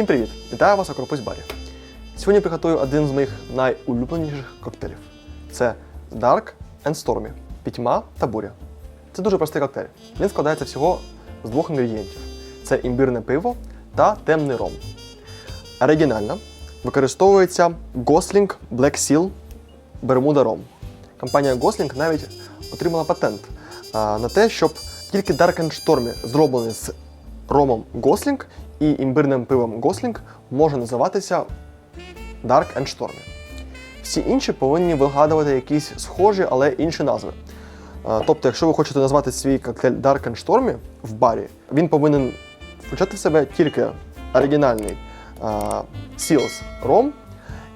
Всім привіт! Вітаю вас у Барі. Сьогодні приготую один з моїх найулюбленіших коктейлів. Це Dark and Stormy пітьма та буря. Це дуже простий коктейль. Він складається всього з двох інгредієнтів: це імбирне пиво та темний ром. Оригінально використовується Gosling Black Seal Bermuda Rum. Компанія Gosling навіть отримала патент на те, щоб тільки Dark and Stormy, зроблений з ромом Gosling і імбирним пивом Gosling, може називатися Dark and Stormy. Всі інші повинні вигадувати якісь схожі, але інші назви. Тобто, якщо ви хочете назвати свій коктейль Dark and Stormy в барі, він повинен включати в себе тільки оригінальний а, Seals ром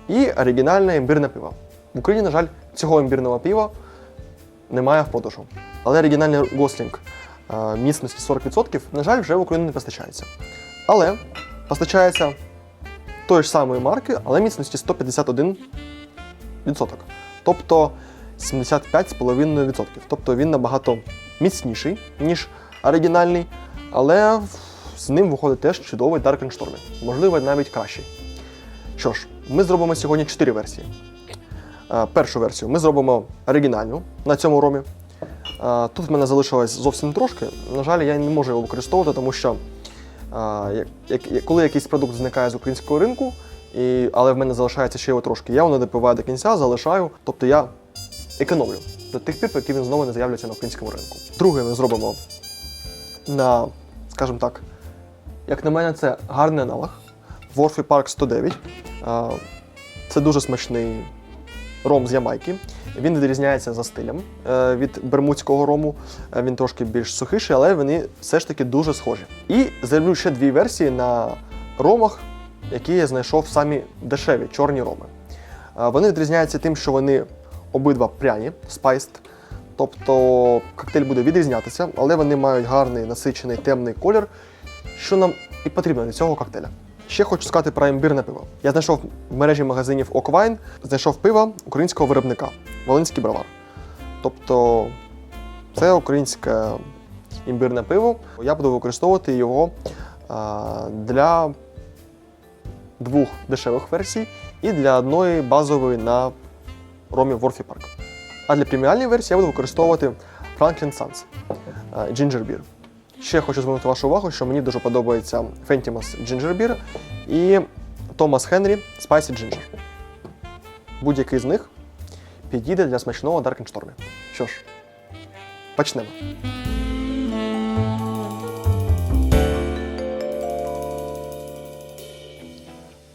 і оригінальне імбирне пиво. В Україні, на жаль, цього імбірного пива немає в продажу. Але оригінальний Гослінг а, міцності 40%, на жаль, вже в Україну не постачається. Але постачається тої ж самої марки, але міцності 151%. Тобто 75,5%. Тобто він набагато міцніший, ніж оригінальний, але з ним виходить теж чудовий Dark and Можливо, навіть кращий. Що ж, ми зробимо сьогодні 4 версії. Е, Першу версію ми зробимо оригінальну на цьому ромі. Е, Тут в мене залишилось зовсім трошки. На жаль, я не можу його використовувати, тому що коли якийсь продукт зникає з українського ринку, і, але в мене залишається ще його трошки, я його не допиваю до кінця, залишаю. Тобто я економлю до тих пір, поки він знову не з'являться на українському ринку. Друге ми зробимо на, скажімо так, як на мене, це гарний аналог. Ворфі Парк 109. Е, Це дуже смачний ром з Ямайки. Він відрізняється за стилем е, від бермудського рому. Е, Він трошки більш сухіший, але вони все ж таки дуже схожі. І зроблю ще дві версії на ромах, які я знайшов самі дешеві чорні роми. Е, Вони відрізняються тим, що вони обидва пряні, spiced. Тобто коктейль буде відрізнятися, але вони мають гарний насичений темний колір, що нам і потрібно для цього коктейля. Ще хочу сказати про імбірне пиво. Я знайшов в мережі магазинів Оквайн, знайшов пиво українського виробника Волинський бровар. Тобто це українське імбирне пиво. Я буду використовувати його для двох дешевих версій і для одної базової на ромі Ворфі Парк. А для преміальної версії я буду використовувати Franklin Sands а, Ginger Beer. Ще хочу звернути вашу увагу, що мені дуже подобається Fentimas Ginger Beer і Thomas Henry Spicy Ginger. Будь-який з них підійде для смачного Dark and Stormy. Що ж, почнемо.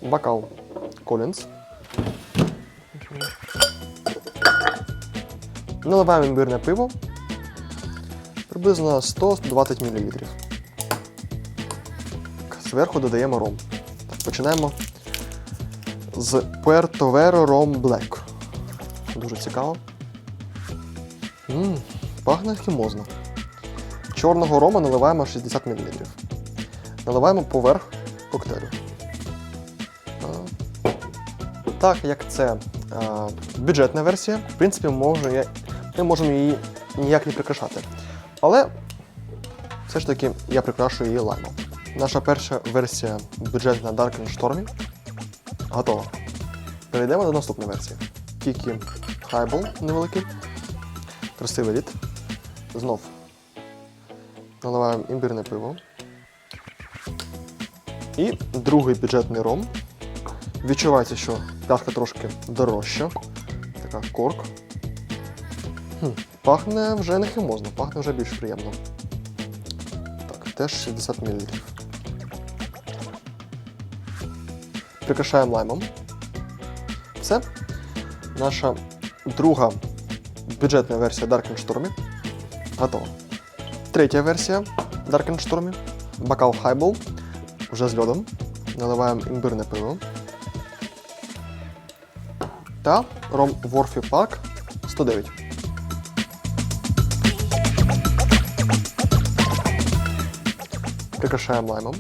Бокал Collins. Наливаємо імбирне пиво приблизно 100-120 мл. Зверху додаємо ром. Починаємо з Puerto Vero Rom Black. Дуже цікаво. Ммм, пахне хімозно. Чорного рома наливаємо 60 мл. Наливаємо поверх коктейлю. Так, як це а, бюджетна версія, в принципі, може, я- ми можемо її ніяк не прикрашати. Але все ж таки я прикрашую її лаймом. Наша перша версія бюджетна Dark and Stormy готова. Перейдемо до наступної версії. Тільки хайбол невеликий, красивий лід. Знов наливаємо імбирне пиво. І другий бюджетний ром. Відчувається, що пляшка трошки дорожча. Така корк. Хм, пахне вже не химозно, пахне вже більш приємно. Так, теж 60 мл. Прикрашаємо лаймом. Все. Наша друга бюджетна версія Dark Stormy готова. Третя версія Dark and Stormy. Бокал Highball вже з льодом. Наливаємо імбирне пиво. Та ром Ворфі Park 109. Прикрашаємо лаймом.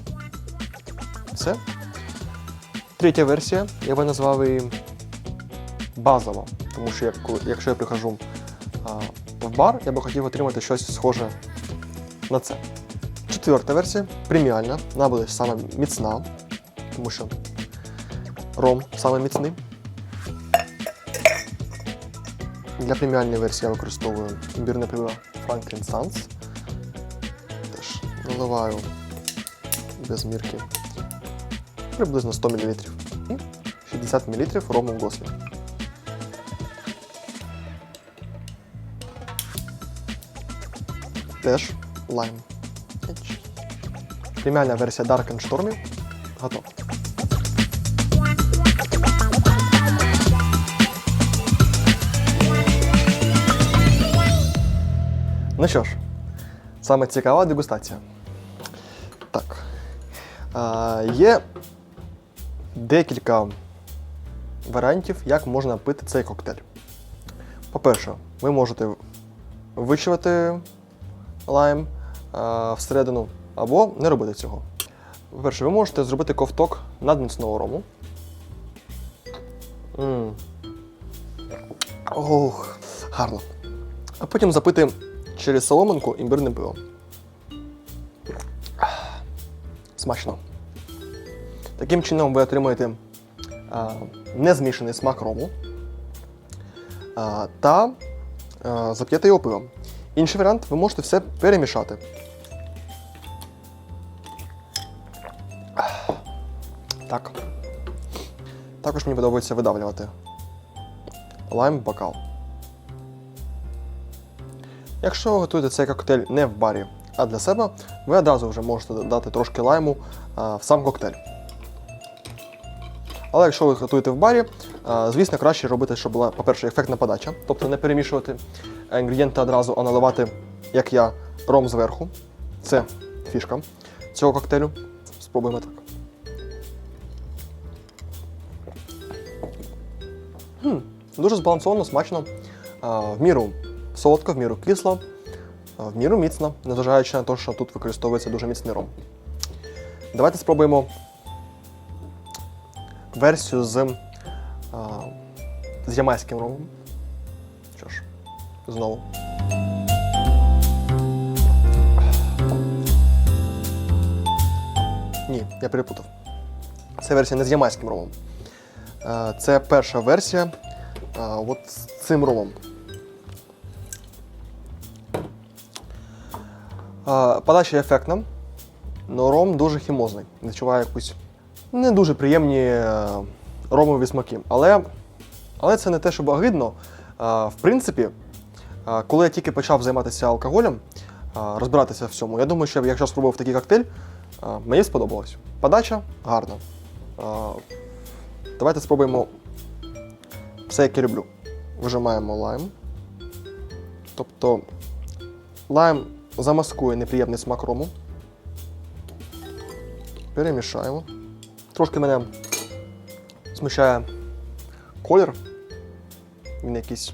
Все. Третя версія, я би назвав її базова. Тому що якщо я прихожу в бар, я би хотів отримати щось схоже на це. Четверта версія преміальна, вона буде саме міцна, тому що ром саме міцний. Для преміальної версії я використовую імбірне пиво Franklin Sands. Теж наливаю без мірки приблизно 100 мл. І 60 мл рому в гослі. Теж лайм. Преміальна версія Dark and Stormy готова. Ну що ж, саме цікава дегустація. Є декілька варіантів, як можна пити цей коктейль. По-перше, ви можете вичавити лайм всередину або не робити цього. По-перше, ви можете зробити ковток надміцного рому. м Ох, гарно. А потім запити через соломинку імбирним пивом. Смачно. Таким чином ви отримаєте а, незмішаний смак рому а, та а, зап'єте його пивом. Інший варіант, ви можете все перемішати. Так. Також мені подобається видавлювати лайм в бокал. Якщо ви готуєте цей коктейль не в барі, а для себе, ви одразу вже можете додати трошки лайму в сам коктейль. Але якщо ви готуєте в барі, звісно, краще робити, щоб була, по-перше, ефектна подача, тобто не перемішувати інгредієнти одразу, а наливати, як я, ром зверху. Це фішка цього коктейлю. Спробуємо так. Хм, дуже збалансовано, смачно, в міру солодко, в міру кисло, в міру міцно, незважаючи на те, що тут використовується дуже міцний ром. Давайте спробуємо версію з, з ямайським ромом. Що ж, знову. Ні, я перепутав. Це версія не з ямайським ромом. Е, Це перша версія от з цим ромом. Подача ефектна, але ром дуже хімозний. Відчуваю якусь не дуже приємні е, ромові смаки. Але, але це не те, щоб огидно. В принципі, коли я тільки почав займатися алкоголем, розбиратися в цьому, я думаю, що якщо спробував такий коктейль, мені сподобалось. Подача гарна. Давайте спробуємо все, як я люблю. Вижимаємо лайм. Тобто лайм замаскує неприємний смак рому. Перемішаємо. Трошки мене смущає колір. Він якийсь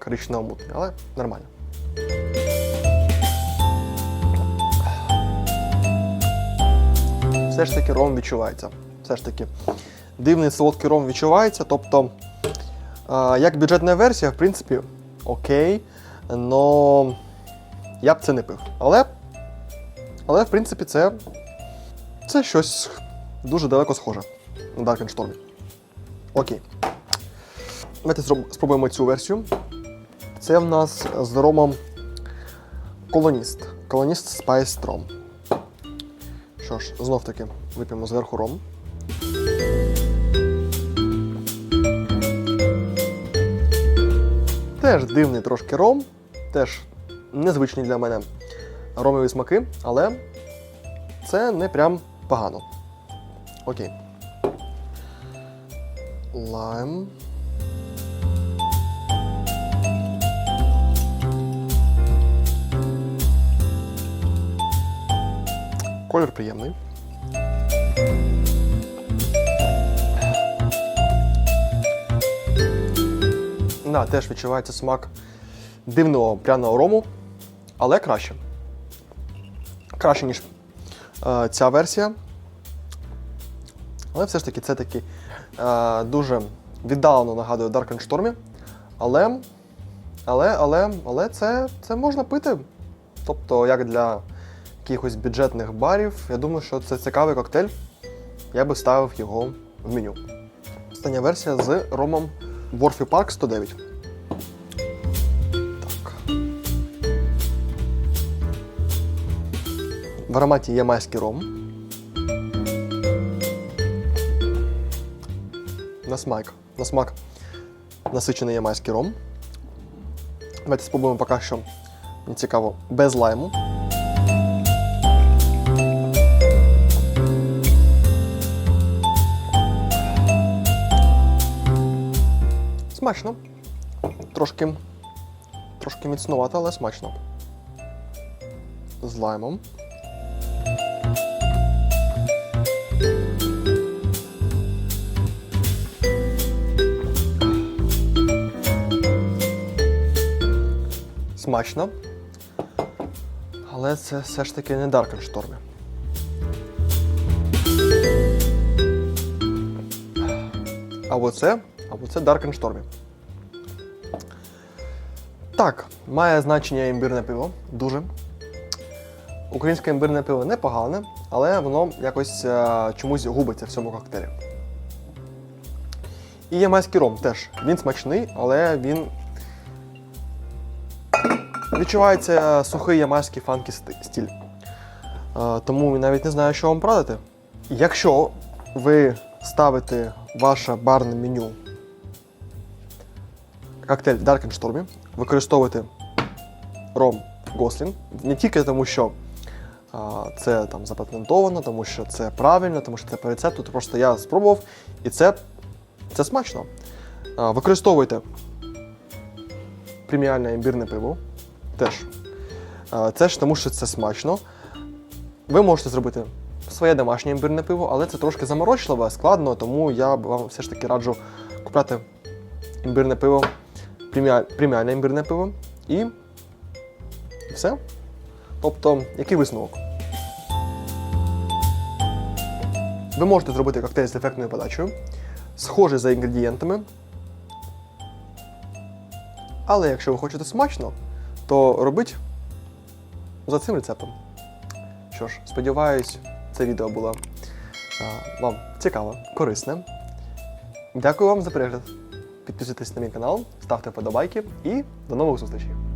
коричнево-мутний, але нормально. Все ж таки ром відчувається. Все ж таки дивний солодкий ром відчувається. Тобто, як бюджетна версія, в принципі, окей. Но я б це не пив. Але, але в принципі, це, це щось дуже далеко схоже на Stormy. Окей. Давайте спробуємо цю версію. Це в нас з ромом Колоніст. Колоніст Spice Rom. Що ж, знов таки вип'ємо зверху ром. Теж дивний трошки ром, теж незвичні для мене ромові смаки, але це не прям погано. Окей. Лайм. Колір приємний. Да, теж відчувається смак дивного пряного рому, але краще. Краще, ніж е, ця версія. Але все ж таки це таки е, дуже віддалено нагадує Dark and Stormy. Але, але, але, але це, це можна пити. Тобто, як для якихось бюджетних барів, я думаю, що це цікавий коктейль. я би ставив його в меню. Остання версія з ромом Warfy Park 109. В ароматі є майський ром. На смак. На смак насичений ямайський ром. Давайте спробуємо поки що. Цікаво, без лайму. Смачно. Трошки, трошки міцнувато, але смачно. З лаймом. Смачно. Але це все ж таки не Даркенштормі. Або це, або це Даркенштормі. Так, має значення імбирне пиво. Дуже. Українське імбирне пиво непогане, але воно якось е, чомусь губиться в цьому коктейлі. І ямайський ром теж. Він смачний, але він відчувається сухий ямайський фанкі стіль. Е, Тому навіть не знаю, що вам порадити. Якщо ви ставите ваше барне меню коктейль в Darkenstorm, використовуйте ром Гослін не тільки тому, що це там запатентовано, тому що це правильно, тому що це по рецепту. То просто я спробував, і це, це смачно. Використовуйте преміальне імбірне пиво. Теж. Це ж тому, що це смачно. Ви можете зробити своє домашнє імбирне пиво, але це трошки заморочливе, складно, тому я вам все ж таки раджу купляти імбирне пиво, преміаль- преміальне імбирне пиво і все. Тобто, який висновок? Ви можете зробити коктейль з ефектною подачею, схожий за інгредієнтами. Але якщо ви хочете смачно, то робить за цим рецептом. Що ж, сподіваюсь, це відео було а, вам цікаве, корисне. Дякую вам за перегляд. Підписуйтесь на мій канал, ставте вподобайки і до нових зустрічей!